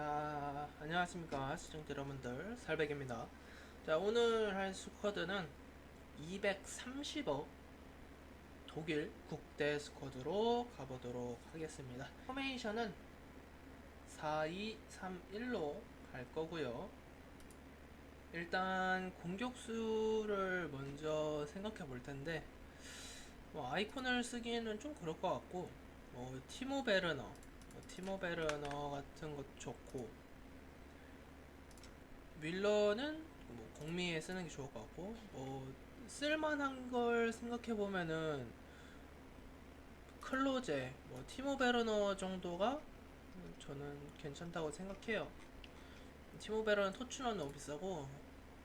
자, 안녕하십니까 시청자 여러분들 살백입니다. 자, 오늘 할 스쿼드는 230억 독일 국대 스쿼드로 가보도록 하겠습니다. 포메이션은 4-2-3-1로 갈 거고요. 일단 공격수를 먼저 생각해 볼 텐데 뭐 아이콘을 쓰기에는 좀 그럴 것 같고 뭐 티모 베르너 뭐 티모 베르너 같은 것 좋고 윌러는 뭐 공미에 쓰는 게 좋을 것 같고 뭐 쓸만한 걸 생각해 보면은 클로제 뭐 티모 베르너 정도가 저는 괜찮다고 생각해요. 티모 베르너 토추는 너무 비싸고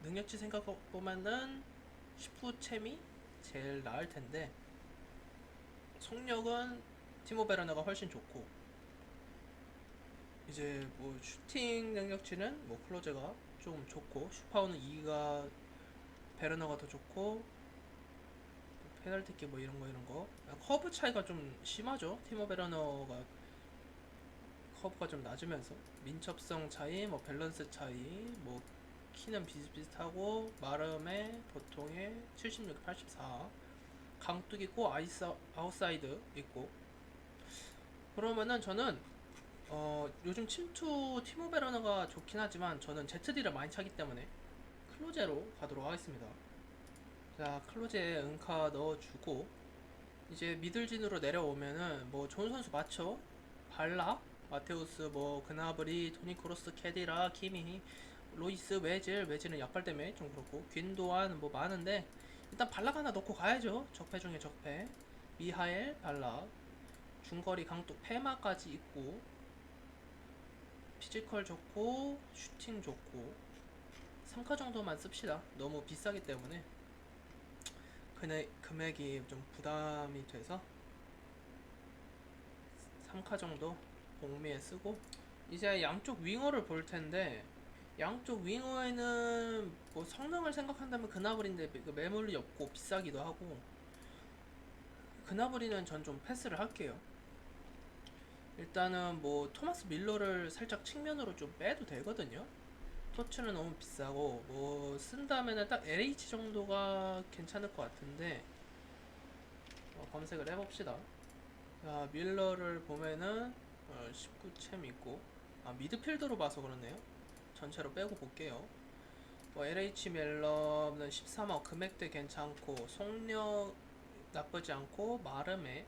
능력치 생각 보면은 19 챔이 제일 나을 텐데 속력은 티모 베르너가 훨씬 좋고 이제 뭐 슈팅 능력치는 뭐 클로제가 좀 좋고 슈파우는 2가 베르너가 더 좋고 페널티킥 뭐 이런 거 이런 거. 커브 차이가 좀 심하죠. 티모 베르너가 커브가 좀 낮으면서. 민첩성 차이 뭐 밸런스 차이 뭐 키는 비슷비슷하고 마름의 보통의 76, 84 강뚝 있고 아이스 아웃사이드 있고. 그러면은 저는 어 요즘 침투 티모 베러너가 좋긴 하지만 저는 ZD를 많이 차기 때문에 클로제로 가도록 하겠습니다. 자 클로제에 은카 넣어주고 이제 미들진으로 내려오면은 뭐 좋은 선수 맞죠? 발라, 마테우스, 뭐 그나브리, 토니 크로스, 캐디라, 키미, 로이스, 외질, 외질은 약발 때문에 좀 그렇고 귄도안 뭐 많은데 일단 발락 하나 넣고 가야죠. 적폐 중에 적폐. 미하엘, 발락, 중거리 강뚝 페마까지 있고 피지컬 좋고 슈팅 좋고 3카 정도만 씁시다. 너무 비싸기 때문에 금액, 금액이 좀 부담이 돼서 3카 정도 복미에 쓰고 이제 양쪽 윙어를 볼 텐데 양쪽 윙어에는 뭐 성능을 생각한다면 그나브리인데 그 매물이 없고 비싸기도 하고 그나브리는 전 좀 패스를 할게요. 일단은 뭐 토마스 밀러를 살짝 측면으로 좀 빼도 되거든요. 토츠는 너무 비싸고 뭐 쓴다면은 딱 LH 정도가 괜찮을 것 같은데 어, 검색을 해봅시다. 자 밀러를 보면은 어, 19챔 있고 아 미드필더로 봐서 그렇네요. 전체로 빼고 볼게요. 뭐 LH 멜럼은 13억 금액대 괜찮고 속력 나쁘지 않고 마름에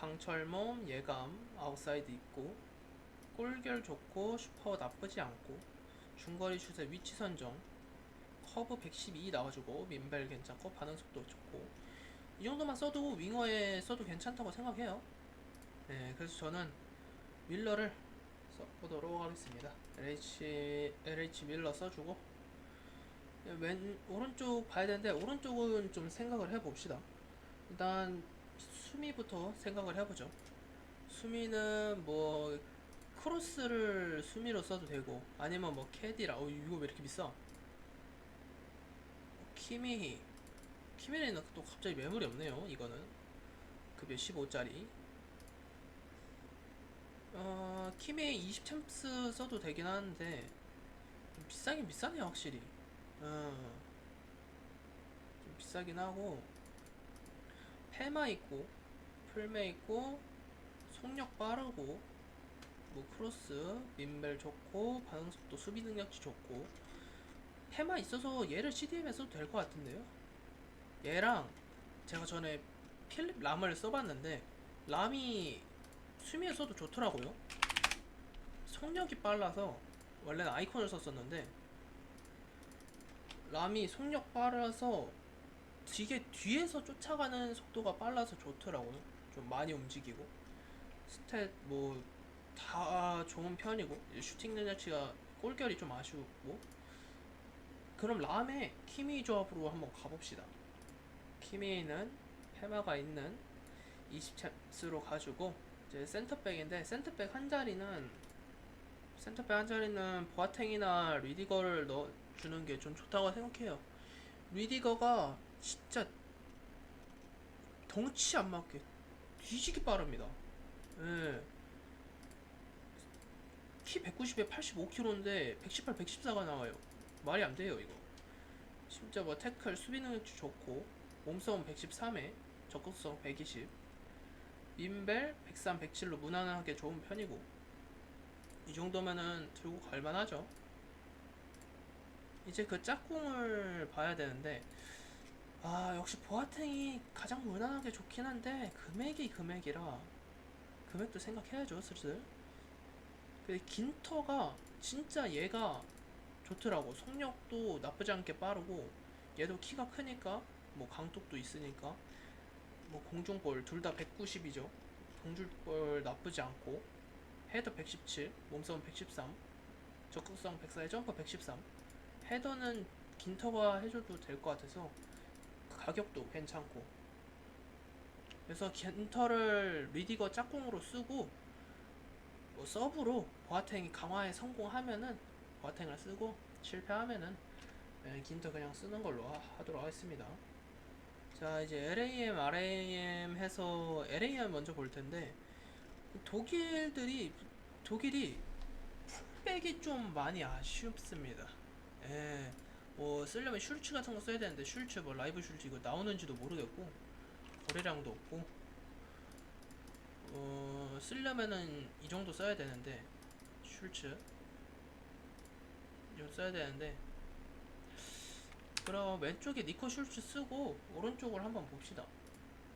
강철몸 예감 아웃사이드 있고 골결 좋고 슈퍼 나쁘지 않고 중거리 슛의 위치 선정 커브 112 나와주고 민벨 괜찮고 반응 속도 좋고 이 정도만 써도 윙어에 써도 괜찮다고 생각해요. 네, 그래서 저는 밀러를 써보도록 하겠습니다. LH LH 밀러 써주고 왼 오른쪽 봐야 되는데 오른쪽은 좀 생각을 해봅시다. 일단 수미부터 생각을 해보죠. 수미는 뭐 크로스를 수미로 써도 되고 아니면 뭐 캐디라 어 이거 왜 이렇게 비싸? 키미히 키미히는 또 갑자기 매물이 없네요. 이거는 급여 15짜리. 어 키미히 20챔스 써도 되긴 하는데 좀 비싸긴 비싸네요 확실히. 어, 좀 비싸긴 하고 페마 있고 풀메 있고 속력 빠르고 뭐 크로스 민벨 좋고 반응 속도 수비 능력치 좋고. 페마 있어서 얘를 CDM에 써도 될 것 같은데요? 얘랑 제가 전에 필립 람을 써봤는데 람이 수미에 써도 좋더라고요. 속력이 빨라서 원래는 아이콘을 썼었는데 람이 속력 빨라서 되게 뒤에서 쫓아가는 속도가 빨라서 좋더라고요. 좀 많이 움직이고 스탯 뭐 다 좋은 편이고 슈팅 능력치가 골결이 좀 아쉬웠고 그럼 람의 키미 조합으로 한번 가봅시다. 키미는 페마가 있는 20챔스로 가지고 이제 센터백인데 센터백 한 자리는 센터백 한 자리는 보아탱이나 리디거를 넣어주는 게 좀 좋다고 생각해요. 리디거가 진짜 덩치 안 맞게 뒤지기 빠릅니다. 예. 키 190에 85kg인데 118, 114가 나와요. 말이 안 돼요 이거. 진짜 뭐 태클 수비 능력치 좋고 몸싸움 113에 적극성 120 민벨 103, 107로 무난하게 좋은 편이고 이 정도면은 들고 갈만하죠. 이제 그 짝꿍을 봐야 되는데 아 역시 보아탱이 가장 무난하게 좋긴 한데 금액이 금액이라 금액도 생각해야죠 슬슬. 근데 긴터가 진짜 얘가 좋더라고. 속력도 나쁘지 않게 빠르고 얘도 키가 크니까 뭐 강톡도 있으니까 뭐 공중볼 둘 다 190이죠. 공중볼 나쁘지 않고 헤더 117, 몸싸움 113, 적극성 104, 점프 113. 헤더는 긴터가 해줘도 될 것 같아서 가격도 괜찮고 그래서 긴터를 리디거 짝꿍으로 쓰고 뭐 서브로 보아탱이 강화에 성공하면은 보아탱을 쓰고 실패하면은 예, 긴터 그냥 쓰는 걸로 하, 하도록 하겠습니다. 자 이제 LAM, RAM 해서 LAM 먼저 볼 텐데 독일들이 독일이 풀백이 좀 많이 아쉽습니다. 예, 뭐 쓰려면 슐츠 같은 거 써야 되는데 슐츠 뭐 라이브 슐츠 이거 나오는지도 모르겠고 거래량도 없고 어 쓰려면은 이 정도 써야 되는데 슐츠 좀 써야 되는데 그럼 왼쪽에 니코 슐츠 쓰고 오른쪽을 한번 봅시다.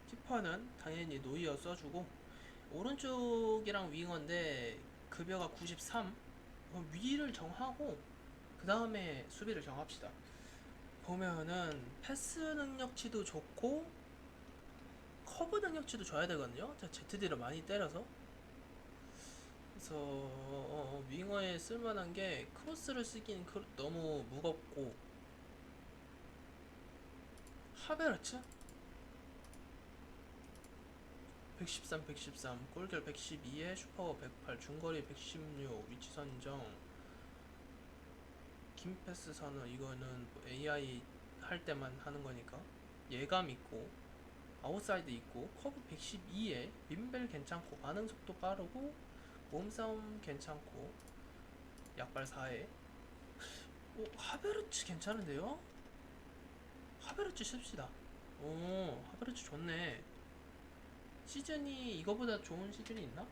키퍼는 당연히 노이어 써주고 오른쪽이랑 윙어인데 급여가 93 그럼 위를 정하고 그 다음에 수비를 정합시다. 보면은 패스 능력치도 좋고 커브 능력치도 줘야 되거든요. 자, ZD를 많이 때려서. 그래서 어, 어, 윙어에 쓸만한 게 크로스를 쓰긴 그- 너무 무겁고. 하베르츠? 113, 113, 골결 112에 슈퍼 108, 중거리 116, 위치 선정 김패스 선은 이거는 뭐 AI 할 때만 하는 거니까 예감 있고 아웃사이드 있고 커브 112에 민벨 괜찮고 반응 속도 빠르고 몸싸움 괜찮고 약발 4에 오 하베르츠 괜찮은데요? 하베르츠 씁시다 오 하베르츠 좋네 시즌이 이거보다 좋은 시즌이 있나?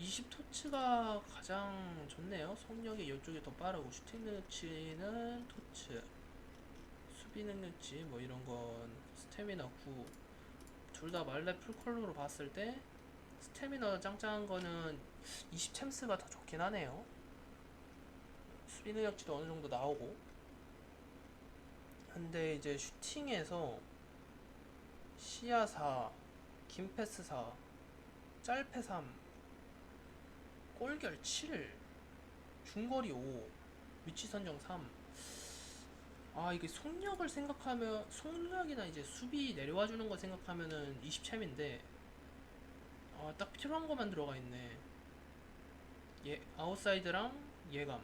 20토츠가 가장 좋네요 속력이 이쪽이 더 빠르고 슈팅 능력치는 토츠 수비 능력치 뭐 이런 건 스태미나 9. 둘 다 말레 풀컬러로 봤을 때 스태미나 짱짱한 거는 20 챔스가 더 좋긴 하네요. 수비 능력치도 어느 정도 나오고. 근데 이제 슈팅에서 시야 4, 김패스 4, 짤패 3, 골결 7, 중거리 5, 위치 선정 3. 아 이게 속력을 생각하면 속력이나 이제 수비 내려와 주는 거 생각하면은 20챔인데 아딱 필요한 것만 들어가 있네. 예 아웃사이드랑 예감.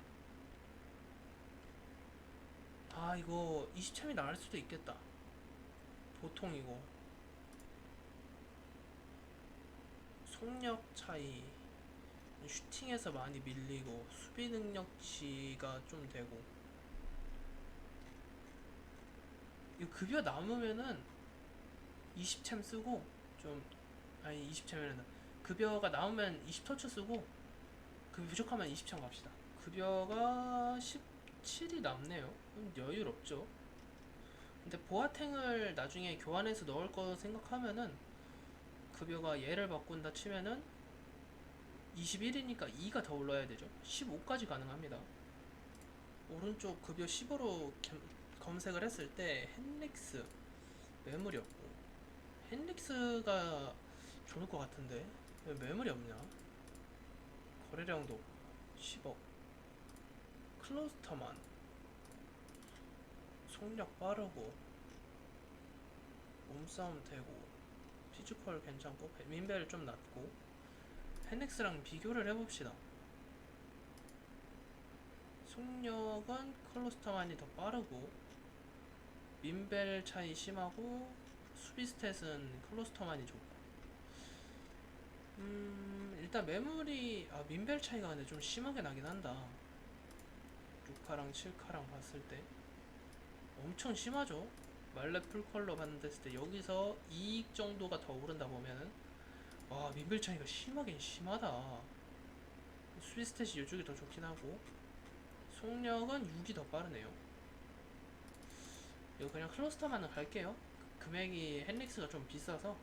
아 이거 20챔이 나을 수도 있겠다. 보통 이거. 속력 차이 슈팅에서 많이 밀리고 수비 능력치가 좀 되고. 이거 급여 남으면은 20챔 쓰고 좀 아니 20챔이란다 급여가 남으면 20터치 쓰고 급여 부족하면 20챔 갑시다. 급여가 17이 남네요. 음, 여유롭죠. 근데 보아탱을 나중에 교환해서 넣을 거 생각하면은 급여가 얘를 바꾼다 치면은 21이니까 2가 더 올라야 되죠. 15까지 가능합니다. 오른쪽 급여 15로 검색을 했을 때 헨릭스 매물이 없고 헨릭스가 좋을 것 같은데 왜 매물이 없냐? 거래량도 10억. 클로스터만 속력 빠르고 몸싸움 되고 피지컬 괜찮고 민벨 좀 낮고 헨릭스랑 비교를 해봅시다. 속력은 클로스터만이 더 빠르고 민벨 차이 심하고 수비 스탯은 클로스터만이 좋고. 음 일단 매물이 아 민벨 차이가 근데 좀 심하게 나긴 한다. 6카랑 7카랑 봤을 때. 엄청 심하죠? 말레 풀컬러 때 여기서 이익 정도가 더 오른다 보면은 와 민벨 차이가 심하긴 심하다. 수비 스탯이 이쪽이 더 좋긴 하고. 속력은 6이 더 빠르네요. 이거 그냥 클러스터만은 갈게요. 금액이 헨릭스가 좀 비싸서.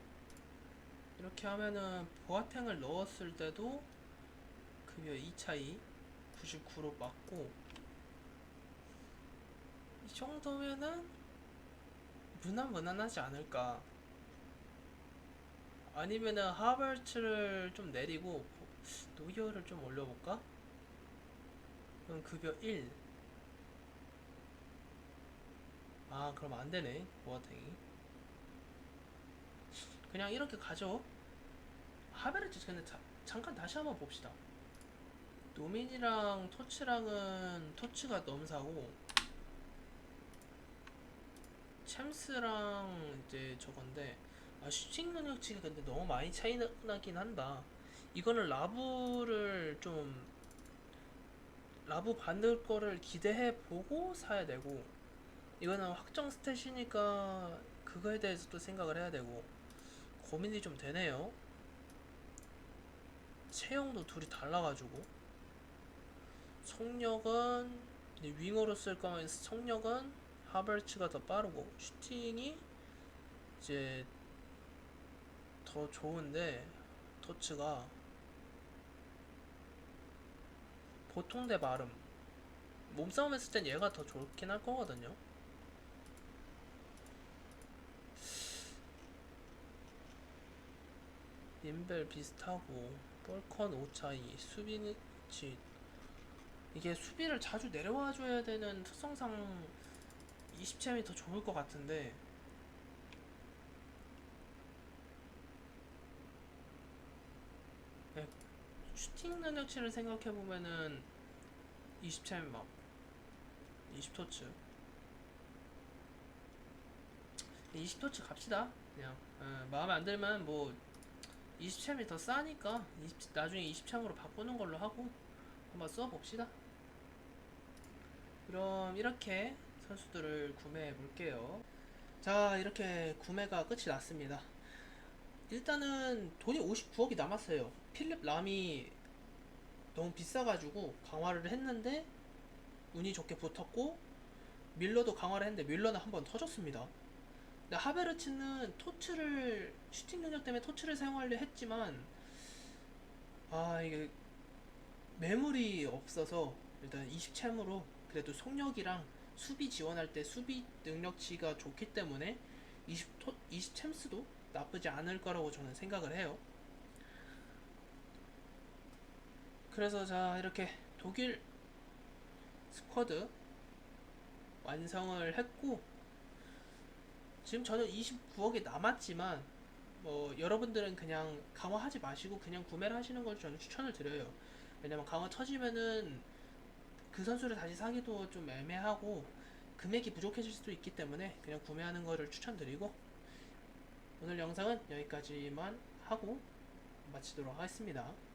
이렇게 하면은 보아탱을 넣었을 때도 급여 2차이 99로 맞고. 이 정도면은 무난 무난하지 않을까 아니면은 하버츠를 좀 내리고 노이어를 좀 올려볼까? 그럼 급여 1 아 그럼 안되네 보아탱이. 그냥 이렇게 가죠. 하베르츠 근데 자, 잠깐 다시 한번 봅시다. 노민이랑 토치랑은 토치가 넘사고 챔스랑 이제 저건데 아 슈팅 능력치가 근데 너무 많이 차이 나- 나긴 한다 이거는 라브를 좀 라브 받을 거를 기대해 보고 사야 되고 이거는 확정 스탯이니까 그거에 대해서 또 생각을 해야 되고 고민이 좀 되네요. 체형도 둘이 달라가지고 속력은 윙어로 쓸 거면 속력은 하버츠가 더 빠르고 슈팅이 이제 더 좋은데 토츠가 보통 대 마름 몸싸움 했을 땐 얘가 더 좋긴 할 거거든요. 인벨 비슷하고 볼컨 오차이 수비는 지 이게 수비를 자주 내려와 줘야 되는 특성상 20챔이 더 좋을 것 같은데 네, 슈팅 능력치를 생각해 보면은 20챔 막 20토츠 20토츠 갑시다 그냥 어, 마음에 안 들면 뭐 20챔이 더 싸니까 20, 나중에 20챔으로 바꾸는 걸로 하고 한번 써봅시다. 그럼 이렇게 선수들을 구매해 볼게요. 자, 이렇게 구매가 끝이 났습니다. 일단은 돈이 59억이 남았어요. 필립 람이 너무 비싸가지고 강화를 했는데 운이 좋게 붙었고 밀러도 강화를 했는데 밀러는 한 번 터졌습니다. 근데 하베르츠는 토츠를 슈팅 능력 때문에 토츠를 사용하려 했지만 아 이게 매물이 없어서 일단 20챔으로 그래도 속력이랑 수비 지원할 때 수비 능력치가 좋기 때문에 20 토, 20 챔스도 나쁘지 않을 거라고 저는 생각을 해요. 그래서 자 이렇게 독일 스쿼드 완성을 했고 지금 저는 29억이 남았지만 뭐 여러분들은 그냥 강화하지 마시고 그냥 구매를 하시는 걸 저는 추천을 드려요. 왜냐면 강화 터지면은 그 선수를 다시 사기도 좀 애매하고 금액이 부족해질 수도 있기 때문에 그냥 구매하는 거를 추천드리고 오늘 영상은 여기까지만 하고 마치도록 하겠습니다.